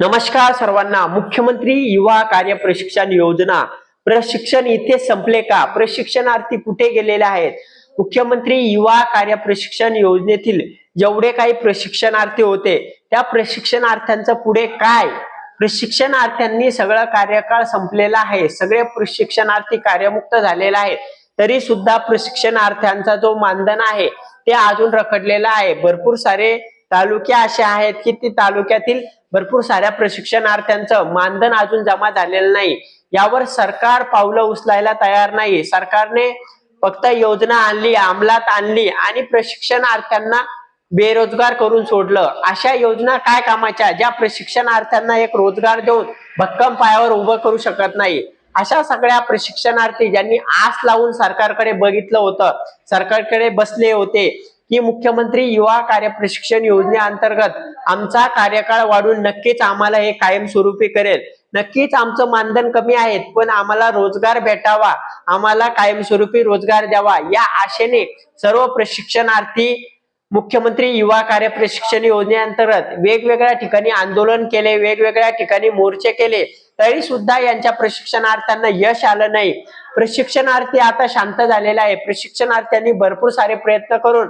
नमस्कार सर्वांना. मुख्यमंत्री युवा कार्य प्रशिक्षण योजना. प्रशिक्षण इथे संपले का? प्रशिक्षणार्थी कुठे गेलेले आहेत? मुख्यमंत्री युवा कार्य प्रशिक्षण योजनेतील जेवढे काही प्रशिक्षणार्थी होते त्या प्रशिक्षणार्थ्यांचं पुढे काय? प्रशिक्षणार्थ्यांनी सगळं कार्यकाळ संपलेला आहे. सगळे प्रशिक्षणार्थी कार्यमुक्त झालेला आहे तरी सुद्धा प्रशिक्षणार्थ्यांचा जो मानधन आहे ते अजून रखडलेला आहे. भरपूर सारे तालुके असे आहेत की ती तालुक्यातील भरपूर साऱ्या प्रशिक्षणार्थ्यांचं मानधन अजून जमा झालेलं नाही. यावर सरकार पावलं उचलायला तयार नाही. सरकारने फक्त योजना आणली अंमलात आणली आणि प्रशिक्षणार्थ्यांना बेरोजगार करून सोडलं. अशा योजना काय कामाच्या? ज्या प्रशिक्षणार्थ्यांना एक रोजगार देऊन भक्कम पायावर उभं करू शकत नाही. अशा सगळ्या प्रशिक्षणार्थी ज्यांनी आस लावून सरकारकडे बघितलं होतं सरकारकडे बसले होते की मुख्यमंत्री युवा कार्य प्रशिक्षण योजनेअंतर्गत आमचा कार्यकाळ वाढून नक्कीच आम्हाला हे कायमस्वरूपी करेल. नक्कीच आमचं मानधन कमी आहे पण आम्हाला रोजगार भेटावा आम्हाला कायमस्वरूपी रोजगार द्यावा या आशेने सर्व प्रशिक्षणार्थी मुख्यमंत्री युवा कार्य प्रशिक्षण योजनेअंतर्गत वेगवेगळ्या ठिकाणी आंदोलन केले वेगवेगळ्या ठिकाणी मोर्चे केले तरी सुद्धा यांच्या प्रशिक्षणार्थ्यांना यश आलं नाही. प्रशिक्षणार्थी आता शांत झालेला आहे. प्रशिक्षणार्थ्यांनी भरपूर सारे प्रयत्न करून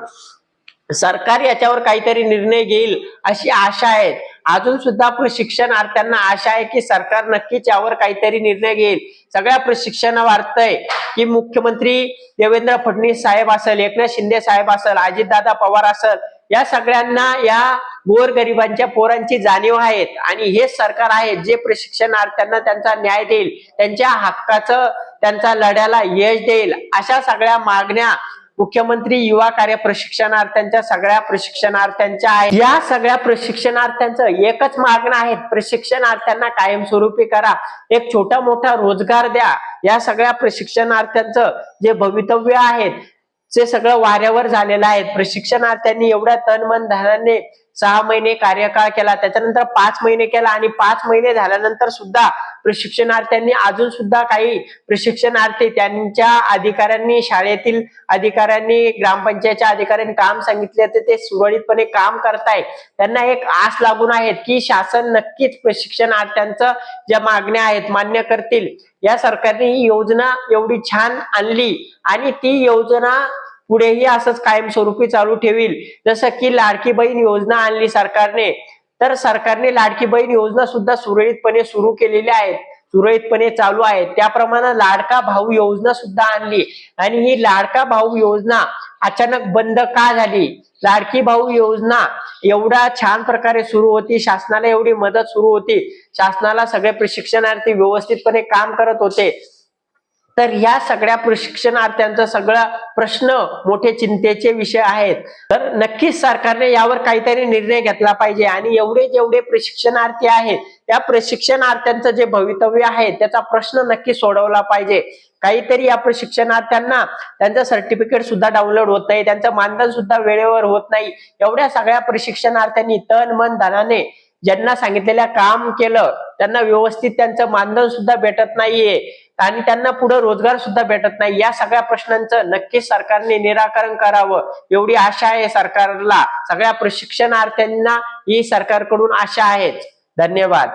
सरकार याच्यावर काहीतरी निर्णय घेईल अशी आशा आहे. अजून सुद्धा प्रशिक्षणार्थ्यांना आशा आहे की सरकार नक्कीच यावर काहीतरी निर्णय घेईल. सगळ्या प्रशिक्षण वाढतंय की मुख्यमंत्री देवेंद्र फडणवीस साहेब असेल एकनाथ शिंदे साहेब असेल अजितदादा पवार असेल या सगळ्यांना या गोरगरिबांच्या पोरांची जाणीव आहेत. आणि हेच सरकार आहे जे प्रशिक्षणार्थ्यांना त्यांचा न्याय देईल त्यांच्या हक्काचं त्यांचा लढ्याला यश देईल अशा सगळ्या मागण्या मुख्यमंत्री युवा कार्य प्रशिक्षणार्थ्यांच्या सगळ्या प्रशिक्षणार्थ्यांच्या आहेत या सगळ्या प्रशिक्षणार्थ्यांचं एकच मागणं आहे. प्रशिक्षणार्थ्यांना कायमस्वरूपी करा. एक छोटा मोठा रोजगार द्या. या सगळ्या प्रशिक्षणार्थ्यांचं जे भवितव्य आहेत ते सगळं वाऱ्यावर झालेलं आहे प्रशिक्षणार्थ्यांनी एवढ्या तन मन धनाने सहा महिने कार्यकाळ केला त्याच्यानंतर पाच महिने केला आणि पाच महिने झाल्यानंतर सुद्धा प्रशिक्षणार्थ्यांनी अजून सुद्धा काही प्रशिक्षणार्थी त्यांच्या अधिकाऱ्यांनी शाळेतील अधिकाऱ्यांनी ग्रामपंचायतच्या अधिकाऱ्यांनी काम सांगितले तर ते सुरळीतपणे काम करताय त्यांना एक आस लागून आहेत की शासन नक्कीच प्रशिक्षणार्थ्यांचं ज्या मागण्या आहेत मान्य करतील. या सरकारने ही योजना एवढी छान आणली आणि ती योजना पुढेही असंच कायमस्वरूपी चालू ठेवील. जसं की लाडकी बहीण योजना आणली सरकारने तर सरकारने लाडकी बहीण योजना सुद्धा सुरळीतपणे सुरू केलेली आहेत. सुरळीतपणे चालू आहे त्याप्रमाणे लाडका भाऊ योजना सुद्धा आणली आणि ही लाडका भाऊ योजना अचानक बंद का झाली? लाडकी भाऊ योजना एवढा छान प्रकारे सुरू होती. शासनाला एवढी मदत सुरू होती. शासनाला सगळे प्रशिक्षणार्थी व्यवस्थितपणे काम करत होते. तर या सगळ्या प्रशिक्षणार्थ्यांचा सगळा प्रश्न मोठे चिंतेचे विषय आहेत. तर नक्कीच सरकारने यावर काहीतरी निर्णय घेतला पाहिजे आणि एवढे जेवढे प्रशिक्षणार्थी आहेत त्या प्रशिक्षणार्थ्यांचं जे भवितव्य आहे त्याचा प्रश्न नक्की सोडवला पाहिजे. काहीतरी या प्रशिक्षणार्थ्यांना त्यांचं सर्टिफिकेट सुद्धा डाउनलोड होत नाही त्यांचं मानधन सुद्धा वेळेवर होत नाही. एवढ्या सगळ्या प्रशिक्षणार्थ्यांनी तन मन धनाने ज्यांना सांगितलेल्या काम केलं त्यांना व्यवस्थित त्यांचं मानधन सुद्धा भेटत नाहीये आणि त्यांना पुढे रोजगार सुद्धा भेटत नाही. या सगळ्या प्रश्नांचं नक्कीच सरकारने निराकरण करावं. एवढी आशा आहे सरकारला. सगळ्या प्रशिक्षणार्थ्यांना ही सरकारकडून आशा आहेच. धन्यवाद.